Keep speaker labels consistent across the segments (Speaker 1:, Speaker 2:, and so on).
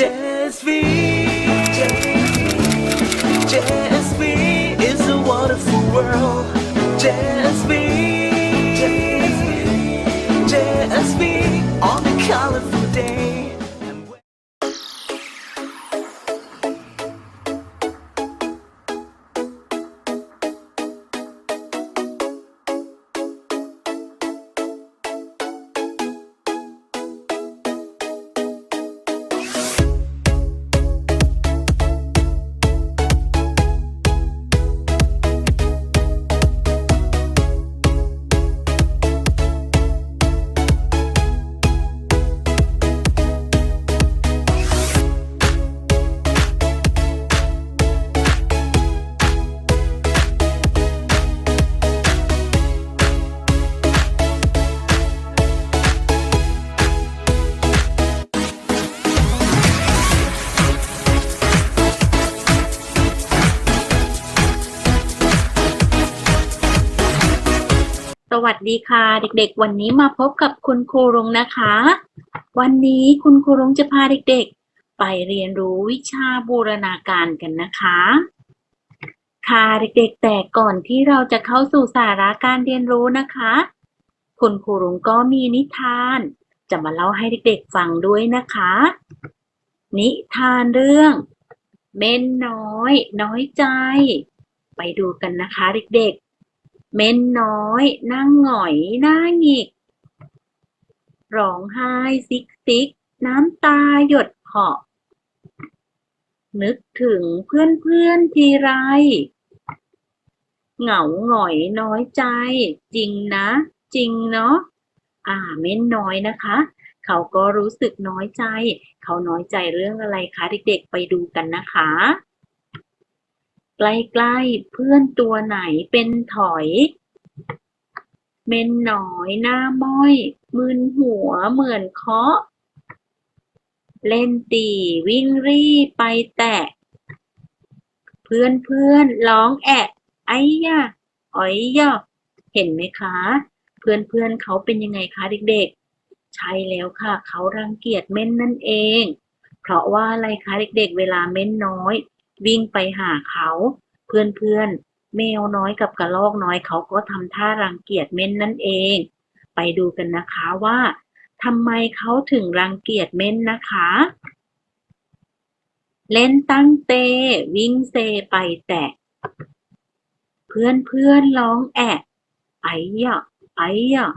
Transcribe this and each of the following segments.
Speaker 1: Jazz V. Jazz is a wonderful world.
Speaker 2: Jazz วัสดีค่ะ เด็กๆ วันนี้มาพบกับคุณครูรงนะคะ วันนี้คุณครูรงจะพาเด็กๆ ไปเรียนรู้วิชาบูรณาการกันนะคะ ค่ะเด็กๆ แต่ก่อนที่เราจะเข้าสู่สาระการเรียนรู้นะคะ คุณครูรงก็มีนิทาน จะมาเล่าให้เด็กๆฟังด้วยนะคะ นิทานเรื่อง เม่นน้อย น้อยใจ ไปดูกันนะคะเด็กๆ เม้นน้อยนั่งหงอยหน้าหงิกร้องไห้ซิกซิก น้ำตาหยดเหาะนึกถึงเพื่อนเพื่อนทีไร เหงาหงอยน้อยใจ จริงนะ จริงเนาะอ่าเม้นน้อยนะคะ เขาก็รู้สึกน้อยใจ เขาน้อยใจเรื่องอะไรคะเด็กๆไปดูกันนะคะ ใกล้ๆ เพื่อนตัวไหนเป็นถอย เม่นหน้อยหน้าม้อย มึนหัวเหมือนเคาะ เล่นตีวิ่งรีไปแตะ เพื่อนเพื่อนร้องแอะ ไอ้ยะอ๋อยยะเห็นไหมคะ เพื่อนเพื่อนเขาเป็นยังไงคะเด็กๆ ใช่แล้วค่ะ เขารังเกียจเม่นนั่นเอง เพราะว่าอะไรคะเด็กๆ เวลาเม่นน้อย วิ่งไปหาเขา เพื่อนๆ แมวน้อยกับกระรอกน้อยเขาก็ทำท่ารังเกียจเม่นนั่นเอง ไปดูกันนะคะว่าทำไมเขาถึงรังเกียจเม่นนะคะ เล่นตั้งเต วิ่งเซไปแตะ เพื่อนเพื่อนร้องแอะไอ้ยะไอ้ยะ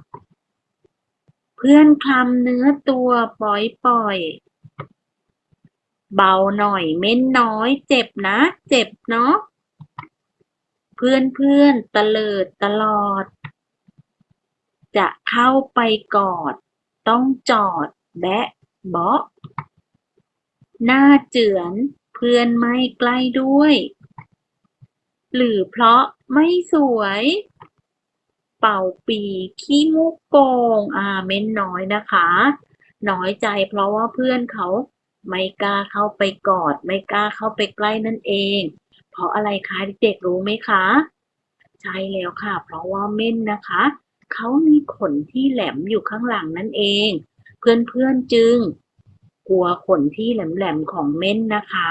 Speaker 2: เพื่อนคลำเนื้อตัวปล่อยปล่อย เบาหน่อย เม้นน้อย เจ็บนะ เจ็บเนาะ เพื่อนเพื่อนตะเลิดตลอด จะเข้าไปกอด ต้องจอด แบะเบาะหน้าเจือนเพื่อนไม่ใกล้ด้วย หรือเพราะไม่สวย เป่าปีขี้มุกโปงอ่าเม้นน้อยนะคะ น้อยใจเพราะว่าเพื่อนเขา ไม่กล้าเข้าไปกอด ไม่กล้าเข้าไปใกล้นั่นเอง เพราะอะไรคะเด็กๆรู้ไหมคะ ใช่แล้วค่ะ เพราะว่าเม่นนะคะ เขามีขนที่แหลมอยู่ข้างหลังนั่นเอง เพื่อนๆจึง กลัวขนที่แหลมๆของเม่นนะคะ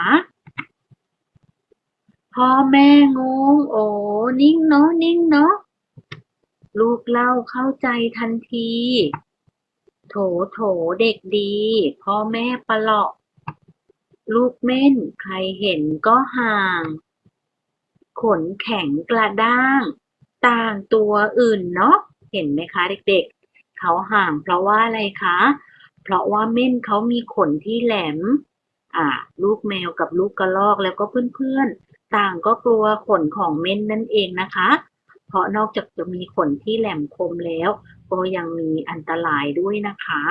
Speaker 2: พ่อแม่งงโอ้นิ่งเนาะนิ่งเนาะลูกเล่าเข้าใจทันที โถโถเด็กดี พ่อแม่ประหลาะ ลูกเม่น ใครเห็นก็ห่าง ขนแข็งกระด้าง ต่างตัวอื่นเนาะเห็นไหมคะเด็กๆ เขาห่างเพราะว่าอะไรคะ เพราะว่าเม่นเขามีขนที่แหลม อ่า ลูกแมวกับลูกกระรอกแล้วก็เพื่อนๆ ต่างก็กลัวขนของเม่นนั่นเองนะคะ เพราะนอกจากจะมีขนที่แหลมคมแล้ว ก็ยังมีอันตรายด้วยนะคะ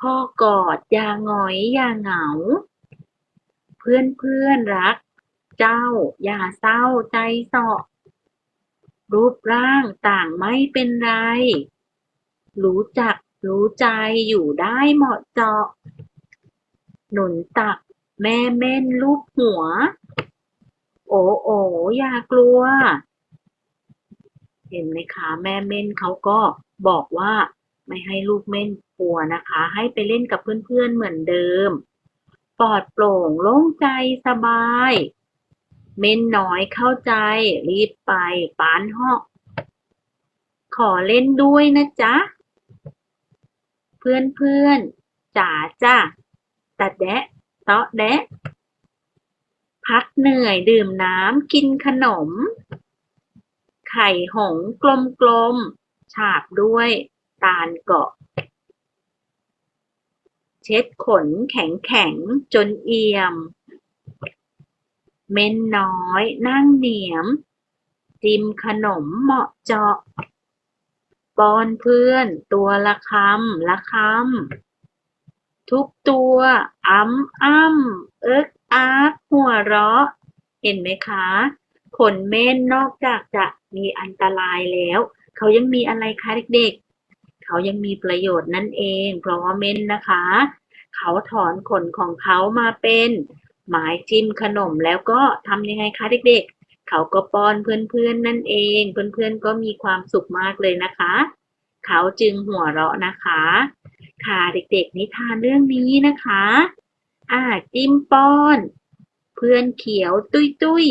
Speaker 2: พ่อกอดอย่าหงอยอย่าเหงา เพื่อนเพื่อนรัก เจ้าอย่าเศร้าใจเสาะรูปร่างต่างไม่เป็นไร รู้จักรู้ใจอยู่ได้เหมาะเจาะ หนุนตักแม่เม่นลูกหัว โอ้โออย่ากลัว เห็นไหมคะ แม่เม่นเขาก็บอกว่า ไม่ให้ลูกเม่นกลัวนะคะ ให้ไปเล่นกับเพื่อนๆเหมือนเดิม ปลอดโปร่งโล่งใจสบาย เม่นน้อยเข้าใจ รีบไปปานเหาะขอเล่นด้วยนะจ๊ะ เพื่อนๆจ๋าจ้ะตะแดะเตาะแดะ พักเหนื่อยดื่มน้ำกินขนม ไข่หงกลมๆ ฉาบด้วย ตาลเกาะ เช็ดขนแข็งๆจนเอี่ยม เม่นน้อยนั่งเหนียม จิมขนมเหมาะเจาะป้อนเพื่อนตัวละคำละคำทุกตัวอ้ำอ้ำเอิกอาร์หัวเราะ เห็นไหมคะ ขนเม่นนอกจากจะมีอันตรายแล้ว เขายังมีอะไรคะเด็กๆ เขายังมีประโยชน์นั่นเอง เพราะว่าเม่นนะคะ เขาถอนขนของเขามาเป็นหมายจิ้มขนมแล้วก็ทำยังไงคะเด็ก ๆ เขาก็ป้อนเพื่อนๆนั่นเอง เพื่อนๆก็มีความสุขมากเลยนะคะ เขาจึงหัวเราะนะคะ ค่ะเด็กๆนิทานเรื่องนี้นะคะ อ่าจิ้มป้อน เพื่อนเขียวตุ้ยตุ้ย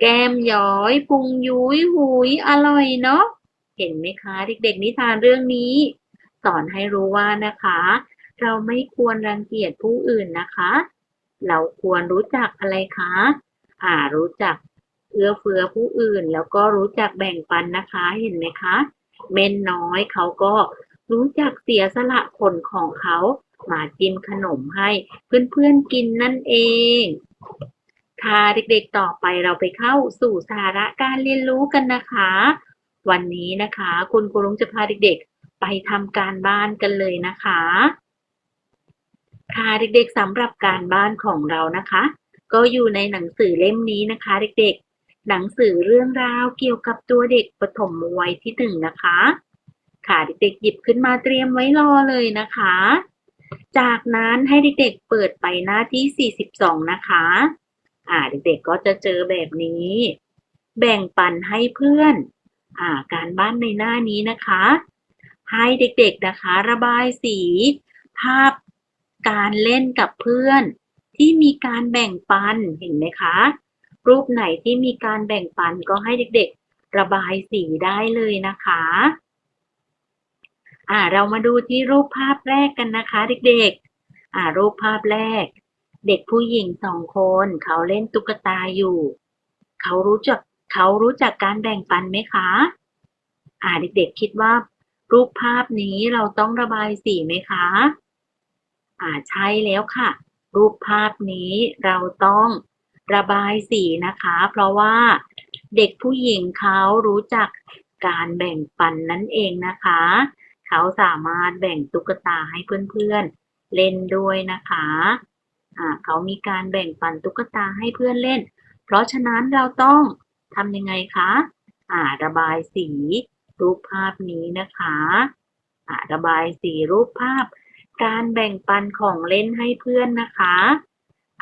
Speaker 2: แก้มย้อย พุงยุ้ยหุยอร่อยเนาะ เห็นไหมคะ เด็ก ๆ นิทานเรื่องนี้ สอนให้รู้ว่านะคะ เราไม่ควรรังเกียจผู้อื่นนะคะ เราควรรู้จักอะไรคะ อ่ารู้จักเอื้อเฟื้อผู้อื่น แล้วก็รู้จักแบ่งปันนะคะเห็นไหมคะ เม่นน้อยเขาก็รู้จักเสียสละขนของเขามาจิ้มขนมให้ เพื่อนๆกินนั่นเองค่ะเด็กๆต่อไปเราไปเข้าสู่สาระการเรียนรู้กันนะคะ วันนี้นะคะ คุณครูลุงจะพาเด็กๆ ไปทำการบ้านกันเลยนะคะ ค่ะเด็กๆสำหรับการบ้านของเรานะคะ ก็อยู่ในหนังสือเล่มนี้นะคะ เด็กๆ หนังสือเรื่องราวเกี่ยวกับตัวเด็กปฐมวัยที่หนึ่งนะคะ ค่ะเด็กๆหยิบขึ้นมาเตรียมไว้รอเลยนะคะ จากนั้นให้เด็กๆเปิดไปหน้าที่ 42 นะคะ อ่าเด็กๆก็จะเจอแบบนี้ แบ่งปันให้เพื่อน อ่าการบ้านในหน้านี้นะคะ ให้เด็กๆนะคะ ระบายสี ภาพการเล่นกับเพื่อน ที่มีการแบ่งปันเห็นไหมคะ รูปไหนที่มีการแบ่งปันก็ให้เด็กๆ ระบายสีได้เลยนะคะอ่าเรามาดูที่รูปภาพแรกกันนะคะ เด็กๆ อ่า รูปภาพแรก เด็กผู้หญิงสองคน เขาเล่นตุ๊กตาอยู่ เขารู้จัก เขารู้จักการแบ่งปันไหมคะ อ่าเด็กๆคิดว่า รูปภาพนี้เราต้องระบายสีไหมคะ อ่าใช่แล้วค่ะ รูปภาพนี้เราต้องระบายสีนะคะ เพราะว่าเด็กผู้หญิงเขารู้จักการแบ่งปันนั่นเองนะคะ เขาสามารถแบ่งตุ๊กตาให้เพื่อนๆเล่นด้วยนะคะอ่าเขามีการแบ่งปันตุ๊กตาให้เพื่อนเล่น เพราะฉะนั้นเราต้อง ทำยังไงคะอ่าระบายสีรูปภาพนี้นะคะอ่าระบายสีรูปภาพ การแบ่งปันของเล่นให้เพื่อนนะคะ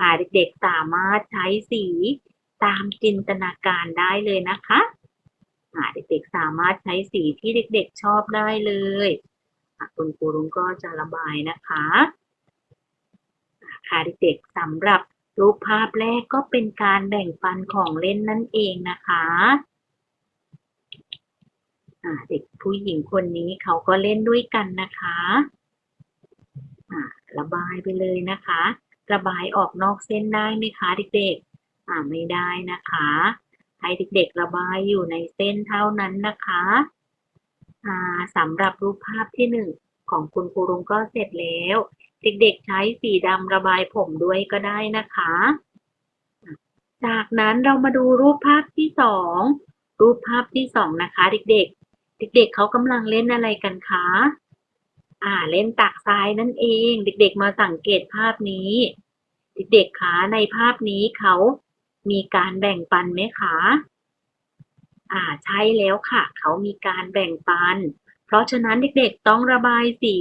Speaker 2: อ่าเด็กๆสามารถใช้สีตามจินตนาการได้เลยนะคะอ่าเด็กๆสามารถใช้สีที่เด็กๆชอบได้เลยอะคุณครูรุ้งก็จะระบายนะคะอะค่ะเด็กๆสำหรับ รูปภาพแรกก็เป็นการแบ่งปันของเล่นนั่นเองนะคะเด็กผู้หญิงคนนี้เขาก็เล่นด้วยกันนะคะอ่าระบายไปเลยนะคะ ระบายออกนอกเส้นได้ไหมคะเด็กๆ่ไม่ได้นะคะให้เด็กๆระบายอยู่ในเส้นเท่านั้นนะคะสำหรับรูปภาพที่หนึ่งของคุณครูรุงก็เสร็จแล้ว เด็กๆใช้สีดำระบายผมด้วยก็ได้นะคะ จากนั้นเรามาดูรูปภาพที่สองรูปภาพที่สองนะคะ เด็กๆ เด็กๆเขากำลังเล่นอะไรกันคะ อ่าเล่นตักทรายนั่นเอง เด็กๆ มาสังเกตภาพนี้ เด็กๆคะในภาพนี้เขามีการแบ่งปันไหมคะ อ่าใช่แล้วค่ะ เขามีการแบ่งปัน เพราะฉะนั้นเด็กๆ ต้องระบายสี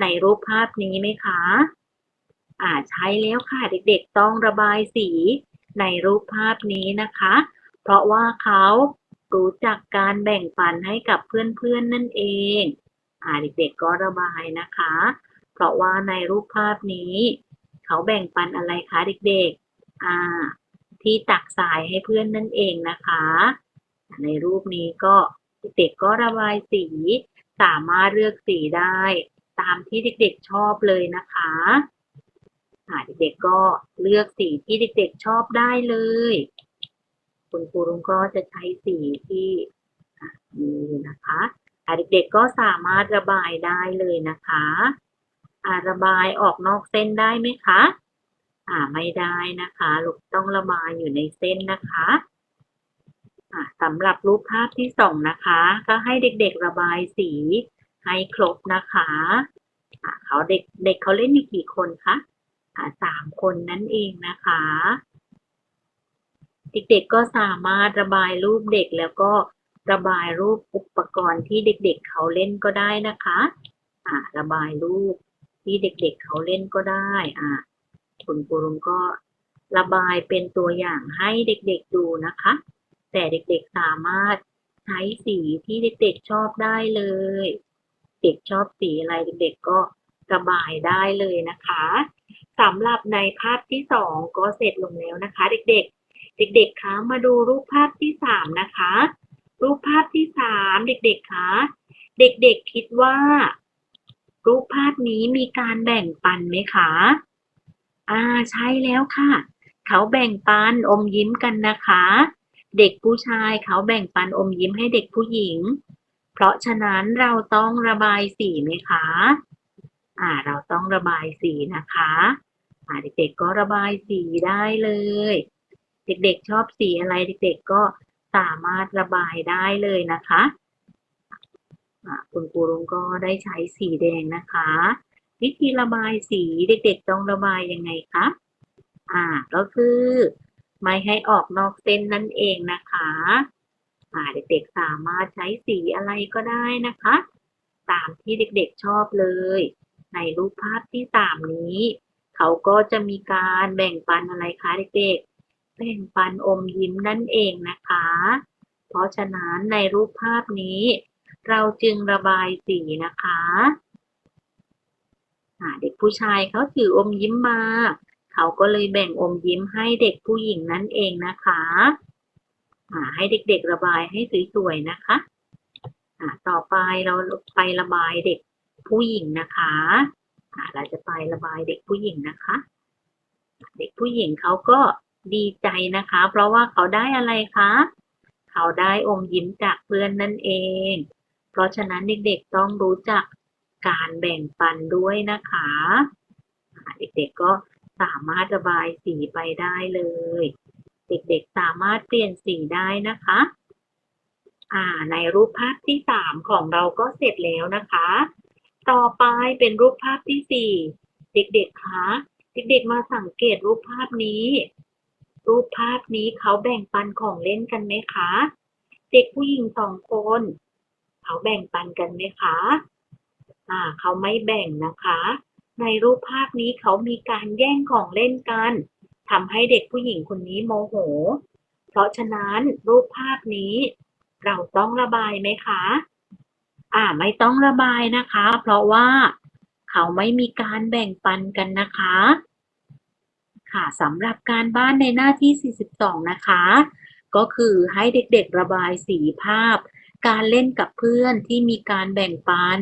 Speaker 2: ในรูปภาพนี้ไหมคะ อ่าใช่แล้วค่ะเด็กๆต้องระบายสีในรูปภาพนี้นะคะ เพราะว่าเขารู้จักการแบ่งปันให้กับเพื่อนๆนั่นเอง อ่าเด็กๆก็ระบายนะคะ เพราะว่าในรูปภาพนี้ เขาแบ่งปันอะไรคะเด็กๆ อ่า ที่ตักสายให้เพื่อนนั่นเองนะคะ ในรูปนี้ก็เด็กๆก็ระบายสีสามารถเลือกสีได้ ตามที่เด็กๆชอบเลยนะคะเด็กๆก็เลือกสีที่เด็กๆชอบได้เลย คุณครูลุงก็จะใช้สีที่มีอยู่นะคะเด็กๆก็สามารถระบายได้เลยนะคะอาระบายออกนอกเส้นได้ไหมคะ อ่าไม่ได้นะคะลูกต้องระบายอยู่ในเส้นนะคะอ่าสำหรับรูปภาพที่สองนะคะ ก็ให้เด็กๆระบายสี ให้ครบนะคะเขาเด็กเด็กเขาเล่นอยู่กี่คนคะสามคนนั่นเองนะคะ เด็กๆก็สามารถระบายรูปเด็กแล้วก็ระบายรูปอุปกรณ์ที่เด็กๆเขาเล่นก็ได้นะคะอ่าระบายรูปที่เด็กๆเขาเล่นก็ได้อ่าคุณครูลุงก็ระบายเป็นตัวอย่างให้เด็กๆดูนะคะ แต่เด็กๆสามารถใช้สีที่เด็กๆชอบได้เลย เด็กชอบสีอะไรเด็กก็ระบายได้เลยนะคะสำหรับในภาพที่สองก็เสร็จลงแล้วนะคะ เด็กๆ เด็กๆคะมาดูรูปภาพที่สามนะคะ รูปภาพที่สามเด็กๆคะเด็กๆคิดว่า รูปภาพนี้มีการแบ่งปันไหมคะอ่าใช่แล้วค่ะ เขาแบ่งปันอมยิ้มกันนะคะ เด็กผู้ชายเขาแบ่งปันอมยิ้มให้เด็กผู้หญิง ราะฉะนั้นเราต้องระบายสีไหมคะ อ่า เราต้องระบายสีนะคะอ่าเด็กๆก็ระบายสีได้เลย เด็กๆชอบสีอะไรเด็กๆก็สามารถระบายได้เลยนะคะอ่าคุณครูลุงก็ได้ใช้สีแดงนะคะ วิธีระบายสีเด็กๆต้องระบายยังไงคะอ่าก็คือ ไม่ให้ออกนอกเส้นนั่นเองนะคะ เด็กๆสามารถใช้สีอะไรก็ได้นะคะ ตามที่เด็กๆชอบเลย ในรูปภาพที่สามนี้ เขาก็จะมีการแบ่งปันอะไรคะเด็กๆ แบ่งปันอมยิ้มนั่นเองนะคะ เพราะฉะนั้นในรูปภาพนี้ เราจึงระบายสีนะคะเด็กผู้ชายเขาถืออมยิ้มมา เขาก็เลยแบ่งอมยิ้มให้เด็กผู้หญิงนั่นเองนะคะ ให้เด็กๆระบายให้สวยๆนะคะอ่าต่อไปเราไประบายเด็กผู้หญิงนะคะอ่าเราจะไประบายเด็กผู้หญิงนะคะ เด็กผู้หญิงเขาก็ดีใจนะคะ เพราะว่าเขาได้อะไรคะเขาได้อมยิ้มจากเพื่อนนั่นเอง เพราะฉะนั้นเด็กๆต้องรู้จักการแบ่งปันด้วยนะคะ เด็กๆก็สามารถระบายสีไปได้เลย เด็กๆ สามารถเปลี่ยนสีได้นะคะอ่าในรูปภาพที่สามของเราก็เสร็จแล้วนะคะ ต่อไปเป็นรูปภาพที่สี่เด็กๆคะเด็กๆมาสังเกตรูปภาพนี้ รูปภาพนี้เขาแบ่งปันของเล่นกันไหมคะ เด็กผู้หญิงสองคน เขาแบ่งปันกันไหมคะอ่าเขาไม่แบ่งนะคะ ในรูปภาพนี้เขามีการแย่งของเล่นกัน ทำให้เด็กผู้หญิงคนนี้โมโห เพราะฉะนั้นรูปภาพนี้ เราต้องระบายไหมคะ อ่าไม่ต้องระบายนะคะ เพราะว่าเขาไม่มีการแบ่งปันกันนะคะ ค่ะสำหรับการบ้านในหน้าที่ 42 นะคะ ก็คือให้เด็กๆระบายสีภาพ การเล่นกับเพื่อนที่มีการแบ่งปัน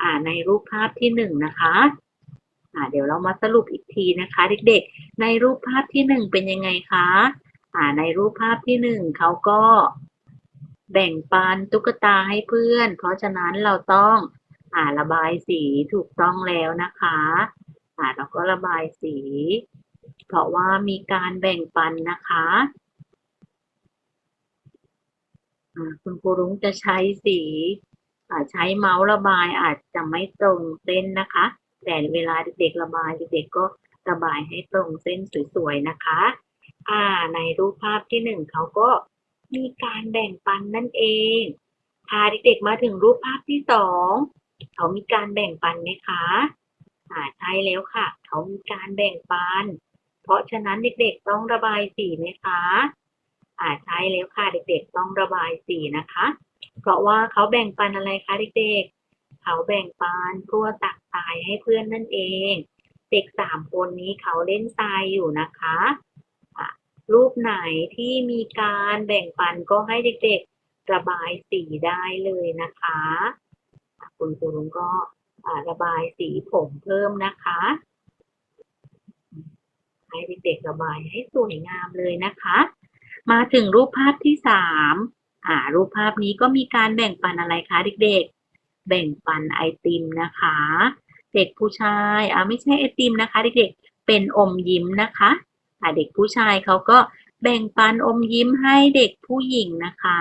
Speaker 2: อ่าในรูปภาพที่หนึ่งนะคะ อ่าเดี๋ยวเรามาสรุปอีกทีนะคะ เด็กๆ ในรูปภาพที่หนึ่งเป็นยังไงคะอ่าในรูปภาพที่หนึ่งเขาก็แบ่งปันตุ๊กตาให้เพื่อน เพราะฉะนั้นเราต้องอ่าระบายสีถูกต้องแล้วนะคะอ่าเราก็ระบายสี เพราะว่ามีการแบ่งปันนะคะคุณครูรุ้งจะใช้สีใช้เมาส์ระบายอาจจะไม่ตรงเส้นนะคะ แต่เวลาเด็กๆระบายเด็กๆก็ระบายให้ตรงเส้นสวยๆนะคะ อ่า ในรูปภาพที่หนึ่งเขาก็มีการแบ่งปันนั่นเองพาเด็กๆมาถึงรูปภาพที่สองเขามีการแบ่งปันไหมคะอ่าใช่แล้วค่ะ เขามีการแบ่งปัน เพราะฉะนั้นเด็กๆต้องระบายสีไหมคะอ่าใช่แล้วค่ะเด็กๆต้องระบายสีนะคะ เพราะว่าเขาแบ่งปันอะไรคะเด็กๆ เขาแบ่งปันทั่วตักทรายให้เพื่อนนั่นเอง เด็กสามคนนี้เขาเล่นทรายอยู่นะคะะรูปไหนที่มีการแบ่งปันก็ให้เด็กๆระบายสีได้เลยนะคะ คุณครูก็ระบายสีผมเพิ่มนะคะ ให้เด็กๆระบายให้สวยงามเลยนะคะ มาถึงรูปภาพที่สามอ่า รูปภาพนี้ก็มีการแบ่งปันอะไรคะเด็กๆ แบ่งปันไอติมนะคะ เด็กผู้ชายอ่าไม่ใช่ไอติมนะคะ เด็กๆเป็นอมยิ้มนะคะอ่าเด็กผู้ชายเขาก็แบ่งปันอมยิ้มให้เด็กผู้หญิงนะคะ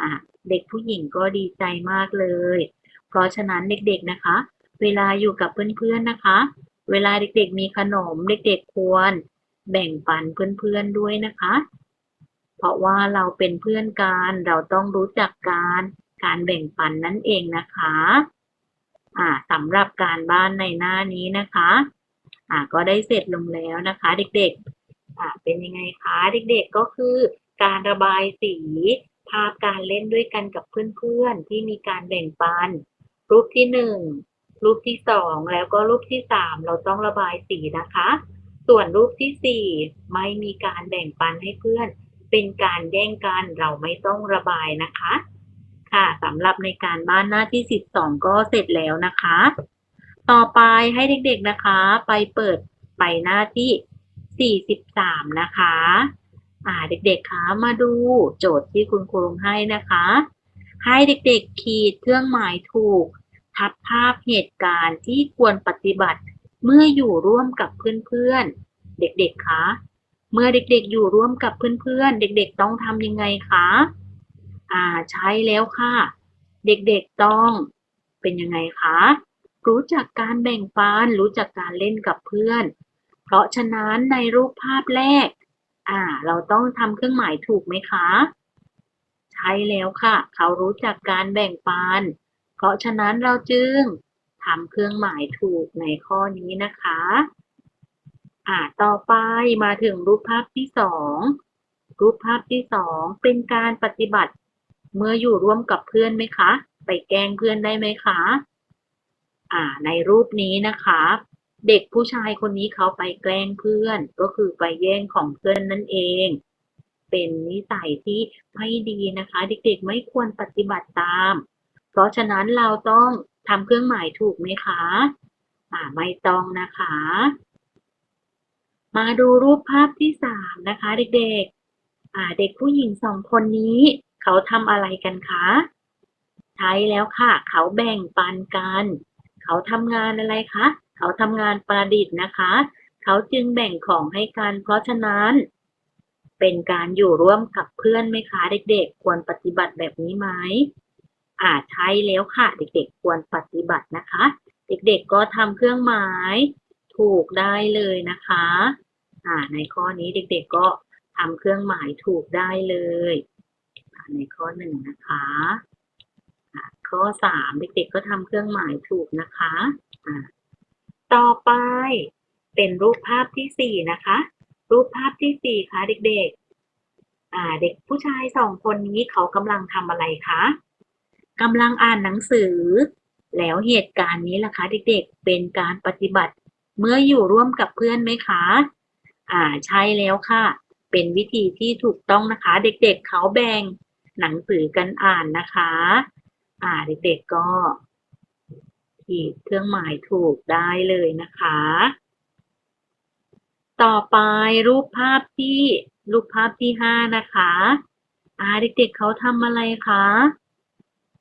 Speaker 2: อ่าเด็กผู้หญิงก็ดีใจมากเลย เพราะฉะนั้นเด็กๆนะคะ เวลาอยู่กับเพื่อนๆนะคะ เวลาเด็กๆมีขนมเด็กๆควร แบ่งปันเพื่อนๆด้วยนะคะ เพราะว่าเราเป็นเพื่อนกันเราต้องรู้จักการ การแบ่งปันนั่นเองนะคะอ่าสำหรับการบ้านในหน้านี้นะคะอ่าก็ได้เสร็จลงแล้วนะคะ เด็กๆอ่าเป็นยังไงคะเด็กๆก็คือการระบายสีภาพการเล่นด้วยกันกับเพื่อนๆ ที่มีการแบ่งปัน รูปที่หนึ่งรูปที่สองแล้วก็รูปที่สามเราต้องระบายสีนะคะ ส่วนรูปที่สี่ไม่มีการแบ่งปันให้เพื่อน เป็นการแย่งกันเราไม่ต้องระบายนะคะ ค่ะสำหรับในการบ้านหน้าที่สิบสองก็เสร็จแล้วนะคะ ต่อไปให้เด็กๆนะคะ ไปเปิดไปหน้าที่สี่สิบสามนะคะ อ่าเด็กๆคะมาดูโจทย์ที่คุณครูให้นะคะ ให้เด็กๆขีดเครื่องหมายถูก ทับภาพเหตุการณ์ที่ควรปฏิบัติเมื่ออยู่ร่วมกับเพื่อนๆ เด็กๆคะ เมื่อเด็กๆอยู่ร่วมกับเพื่อนๆ เด็กๆต้องทำยังไงคะ อ่าใช้แล้วค่ะ เด็กๆต้องเป็นยังไงคะ รู้จักการแบ่งปัน รู้จักการเล่นกับเพื่อน เพราะฉะนั้นในรูปภาพแรก อ่า เราต้องทำเครื่องหมายถูกไหมคะ ใช่แล้วค่ะ เขารู้จักการแบ่งปัน เพราะฉะนั้นเราจึงทำเครื่องหมายถูกในข้อนี้นะคะ อ่า ต่อไปมาถึงรูปภาพที่สองรูปภาพที่สองเป็นการปฏิบัติ เมื่ออยู่ร่วมกับเพื่อนไหมคะ ไปแกล้งเพื่อนได้ไหมคะ อ่า ในรูปนี้นะคะ เด็กผู้ชายคนนี้เขาไปแกล้งเพื่อน ก็คือไปแย่งของเพื่อนนั่นเอง เป็นนิสัยที่ไม่ดีนะคะ เด็กๆไม่ควรปฏิบัติตาม เพราะฉะนั้นเราต้องทำเครื่องหมายถูกไหมคะ อ่า ไม่ต้องนะคะ มาดูรูปภาพที่สามนะคะ เด็กๆ อ่า เด็กผู้หญิงสองคนนี้ เขาทำอะไรกันคะ ใช่แล้วค่ะ เขาแบ่งปันกัน เขาทำงานอะไรคะ เขาทำงานประดิษฐ์นะคะ เขาจึงแบ่งของให้กัน เพราะฉะนั้น เป็นการอยู่ร่วมกับเพื่อนไหมคะ เด็กๆ ควรปฏิบัติแบบนี้ไหมอ่าใช่แล้วค่ะ เด็กๆ ควรปฏิบัตินะคะ เด็กๆ ก็ทำเครื่องหมาย ถูกได้เลยนะคะ อ่า ในข้อนี้เด็กๆ ก็ทำเครื่องหมายถูกได้เลย ในข้อหนึ่งนะคะข้อสามเด็กๆก็ทำเครื่องหมายถูกนะคะอ่าต่อไปเป็นรูปภาพที่สี่นะคะ รูปภาพที่สี่ค่ะเด็กๆอ่าเด็กผู้ชายสองคนนี้เขากำลังทำอะไรคะกำลังอ่านหนังสือ แล้วเหตุการณ์นี้ล่ะคะเด็กๆ เป็นการปฏิบัติเมื่ออยู่ร่วมกับเพื่อนไหมคะ อ่าใช่แล้วค่ะ เป็นวิธีที่ถูกต้องนะคะ เด็กๆ เขาแบ่ง หนังสือกันอ่านนะคะ อ่าเด็กๆก็ขีดเครื่องหมายถูกได้เลยนะคะ ต่อไปรูปภาพที่รูปภาพที่ห้านะคะ อ่าเด็กๆเขาทำอะไรคะ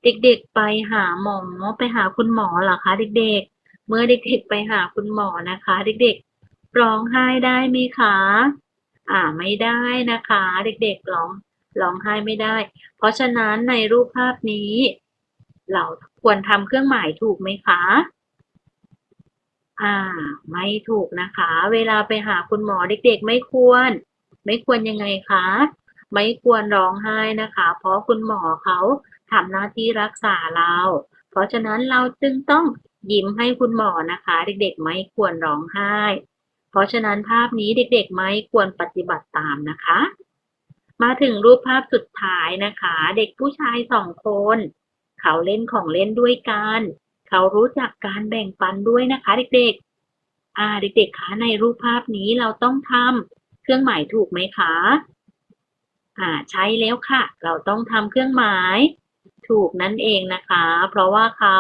Speaker 2: เด็กๆไปหาหมอไปหาคุณหมอเหรอคะเด็กๆ เมื่อเด็กๆไปหาคุณหมอนะคะ เด็กๆร้องไห้ได้ไหมคะ อ่าไม่ได้นะคะ เด็กๆร้อง ร้องไห้ไม่ได้ เพราะฉะนั้นในรูปภาพนี้ เราควรทำเครื่องหมายถูกไหมคะ อ่า ไม่ถูกนะคะ เวลาไปหาคุณหมอเด็กๆ ไม่ควร ไม่ควรยังไงคะ ไม่ควรร้องไห้นะคะ เพราะคุณหมอเขาทำหน้าที่รักษาเรา เพราะฉะนั้นเราจึงต้องยิ้มให้คุณหมอนะคะ เด็กๆ ไม่ควรร้องไห้ เพราะฉะนั้นภาพนี้เด็กๆ ไม่ควรปฏิบัติตามนะคะ มาถึงรูปภาพสุดท้ายนะคะ เด็กผู้ชายสองคน เขาเล่นของเล่นด้วยกัน เขารู้จักการแบ่งปันด้วยนะคะ เด็กๆ อ่าเด็กๆคะในรูปภาพนี้เราต้องทำเครื่องหมายถูกไหมคะ อ่าใช่แล้วค่ะ เราต้องทำเครื่องหมาย ถูกนั่นเองนะคะ เพราะว่าเขา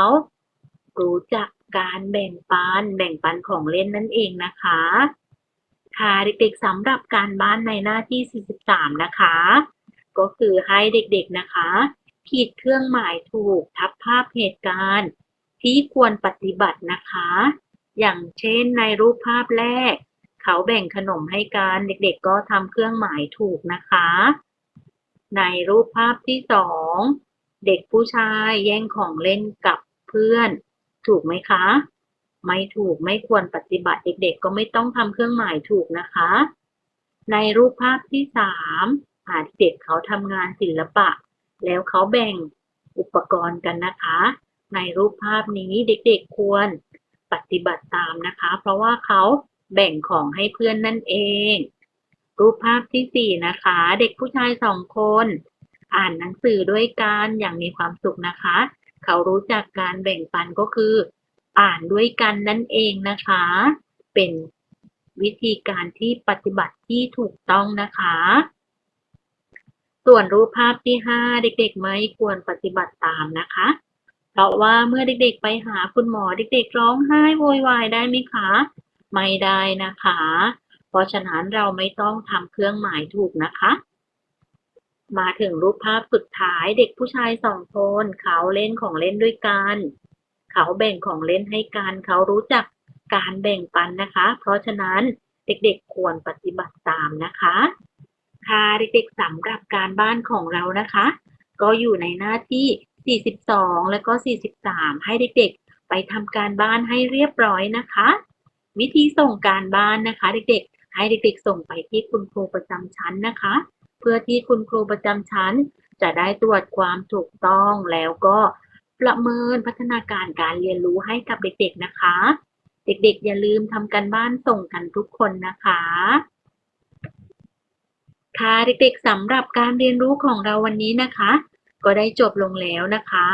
Speaker 2: รู้จักการแบ่งปัน แบ่งปันของเล่นนั่นเองนะคะ ค่ะเด็กๆสำหรับการบ้านในหน้าที่ 43 นะคะ ก็คือให้เด็กๆนะคะ ขีดเครื่องหมายถูกทับภาพเหตุการณ์ ที่ควรปฏิบัตินะคะ อย่างเช่นในรูปภาพแรก เขาแบ่งขนมให้กันเด็กๆ ก็ทำเครื่องหมายถูกนะคะ ในรูปภาพที่สองเด็กผู้ชายแย่งของเล่นกับเพื่อน ถูกไหมคะ ไม่ถูกไม่ควรปฏิบัติเด็ก ๆ ก็ไม่ต้องทำเครื่องหมายถูกนะคะ ในรูปภาพที่สามหาเด็กเขาทำงานศิลปะ แล้วเขาแบ่งอุปกรณ์กันนะคะ ในรูปภาพนี้เด็กๆควรปฏิบัติตามนะคะ เพราะว่าเขาแบ่งของให้เพื่อนนั่นเอง รูปภาพที่สี่นะคะ เด็กผู้ชายสองคน อ่านหนังสือด้วยกันอย่างมีความสุขนะคะ เขารู้จักการแบ่งปันก็คือ อ่านด้วยกันนั่นเองนะคะ เป็นวิธีการที่ปฏิบัติที่ถูกต้องนะคะ ส่วนรูปภาพที่ 5 เด็กๆ ไม่ควรปฏิบัติตามนะคะ เพราะว่าเมื่อเด็กๆ ไปหาคุณหมอเด็กๆ ร้องไห้โวยวายได้ไหมคะ ไม่ได้นะคะ เพราะฉะนั้นเราไม่ต้องทำเครื่องหมายถูกนะคะ มาถึงรูปภาพสุดท้ายเด็กผู้ชายสองคนเขาเล่นของเล่นด้วยกัน เขาแบ่งของเล่นให้กันเขารู้จักการแบ่งปันนะคะ เพราะฉะนั้นเด็กๆควรปฏิบัติตามนะคะ ค่ะเด็กๆสำหรับการบ้านของเรานะคะ ก็อยู่ในหน้าที่ 42 และก็ 43 ให้เด็กๆ ไปทำการบ้านให้เรียบร้อยนะคะ วิธีส่งการบ้านนะคะ เด็กๆ ให้เด็กๆ ส่งไปที่คุณครูประจำชั้นนะคะ เพื่อที่คุณครูประจำชั้น จะได้ตรวจความถูกต้องแล้วก็ ประเมินพัฒนาการการเรียนรู้ให้กับเด็กๆนะคะ เด็กๆ อย่าลืมทำการบ้านส่งกันทุกคนนะคะ ค่ะเด็กๆสำหรับการเรียนรู้ของเราวันนี้นะคะ ก็ได้จบลงแล้วนะคะ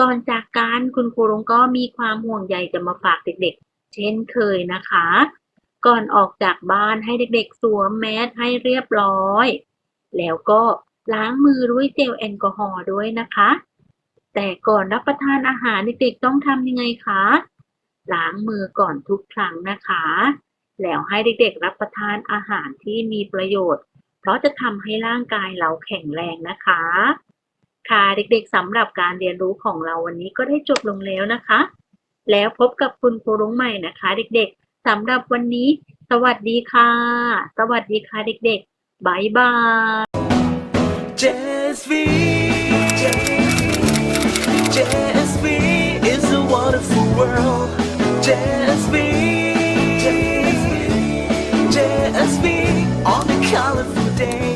Speaker 2: ก่อนจากการคุณครูรงก็มีความห่วงใยจะมาฝากเด็กๆ เช่นเคยนะคะ ก่อนออกจากบ้านให้เด็กๆ สวมแมสให้เรียบร้อย แล้วก็ล้างมือด้วยเจลแอลกอฮอล์ด้วยนะคะ แต่ก่อนรับประทานอาหารเด็กๆต้องทำยังไงคะ ล้างมือก่อนทุกครั้งนะคะ แล้วให้เด็กๆรับประทานอาหารที่มีประโยชน์ เพราะจะทำให้ร่างกายเราแข็งแรงนะคะ ค่ะเด็กๆสำหรับการเรียนรู้ของเราวันนี้ก็ได้จบลงแล้วนะคะ แล้วพบกับคุณครูรุ้งใหม่นะคะ เด็กๆสำหรับวันนี้ สวัสดีค่ะ สวัสดีค่ะเด็กๆบายบาย
Speaker 1: JSV, JSV. JSB is a wonderful world. JSB, JSB, JSB on a colorful day.